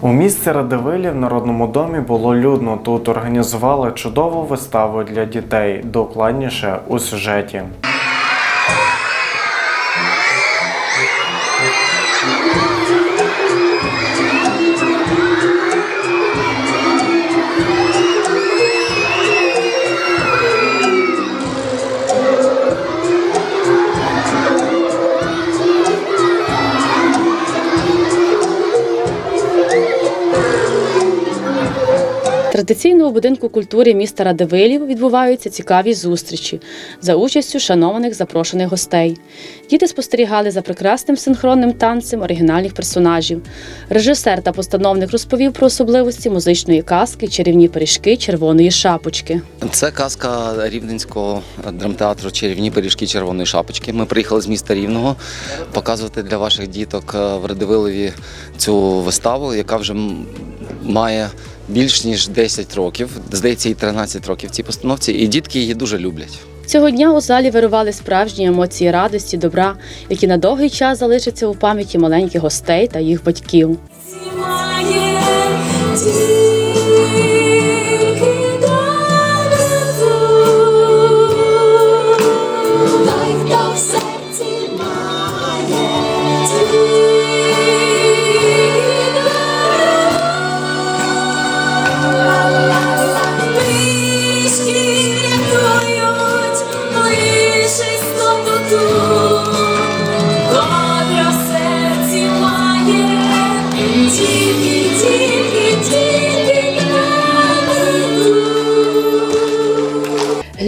У місті Радивилі в Народному домі було людно. Тут організували чудову виставу для дітей, докладніше у сюжеті. Традиційно у будинку культури міста Радивилів відбуваються цікаві зустрічі за участю шанованих запрошених гостей. Діти спостерігали за прекрасним синхронним танцем оригінальних персонажів. Режисер та постановник розповів про особливості музичної казки Чарівні пиріжки червоної шапочки. Це казка рівненського драмтеатру Чарівні пиріжки червоної шапочки. Ми приїхали з міста Рівного показувати для ваших діток е, в Радивилові цю виставу, яка вже має більш ніж 10 років. Здається, і 13 років цій постановці, і дітки її дуже люблять. Цього дня у залі вирували справжні емоції радості, добра, які на довгий час залишаться у пам'яті маленьких гостей та їх батьків.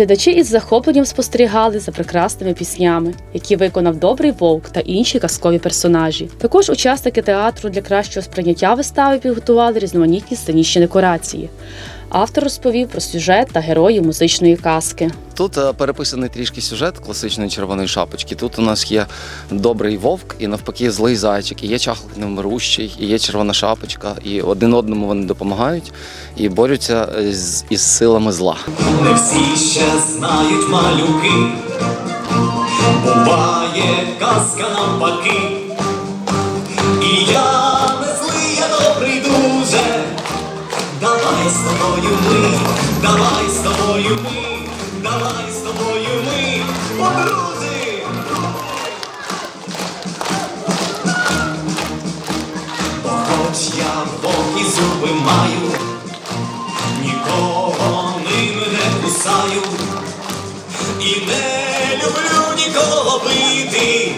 Глядачі із захопленням спостерігали за прекрасними піснями, які виконав добрий вовк та інші казкові персонажі. Також учасники театру для кращого сприйняття вистави підготували різноманітні сценічні декорації. Автор розповів про сюжет та героїв музичної казки. Тут е, переписаний трішки сюжет класичної червоної шапочки. Тут у нас є добрий вовк і навпаки злий зайчик, і є чахлик невмирущий, і є червона шапочка, і один одному вони допомагають і борються е, з, із силами зла. Не всі ще знають малюки, буває казка навпаки. І зуби маю, нікого ними не кусаю і не люблю нікого бити.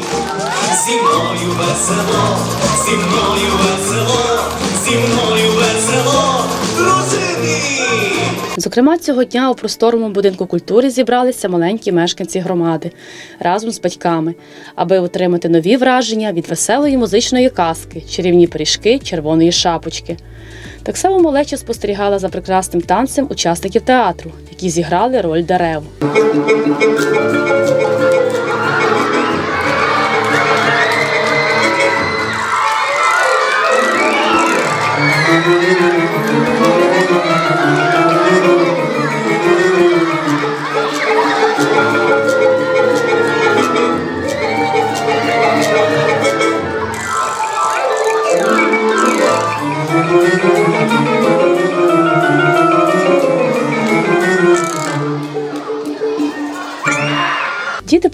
Зі мною весело, зі мною весело, зі мною весело, дружини. Зокрема, цього дня у просторому будинку культури зібралися маленькі мешканці громади разом з батьками, аби отримати нові враження від веселої музичної казки чарівні пиріжки червоної шапочки. Так само малеча спостерігала за прекрасним танцем учасників театру, які зіграли роль дерев. Діти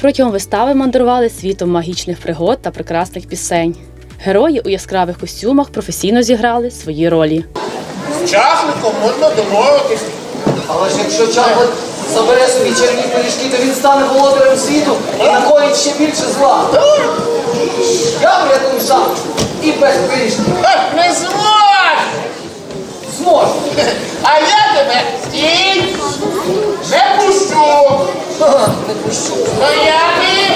протягом вистави мандрували світом магічних пригод та прекрасних пісень. Герої у яскравих костюмах професійно зіграли свої ролі. З часником можна домовитись. Але ж якщо Чарлик забере собі червні пиріжки, то він стане володарем світу і накоїть ще більше зла. Я врятую шапку і без пиріжків. Ех, Не зможеш! Зможу. А я тебе стій! Miami!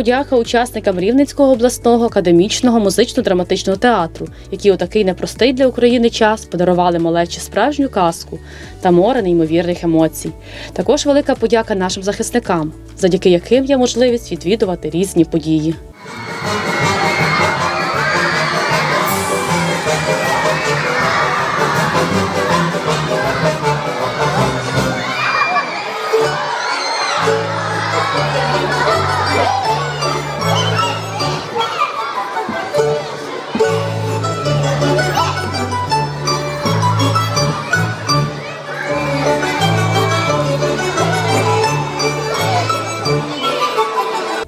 Подяка учасникам Рівненського обласного академічного музично-драматичного театру, які у такий непростий для України час подарували малечі справжню казку та море неймовірних емоцій. Також велика подяка нашим захисникам, завдяки яким є можливість відвідувати різні події.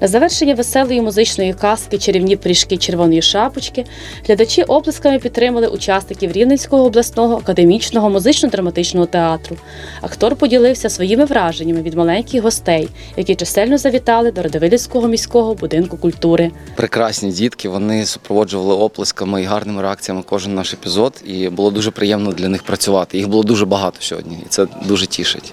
На завершення веселої музичної казки Чарівні пиріжки червоної шапочки глядачі оплесками підтримали учасників Рівненського обласного академічного музично-драматичного театру. Актор поділився своїми враженнями від маленьких гостей, які чисельно завітали до Радивилівського міського будинку культури. Прекрасні дітки, вони супроводжували оплесками і гарними реакціями кожен наш епізод, і було дуже приємно для них працювати. Їх було дуже багато сьогодні, і це дуже тішить.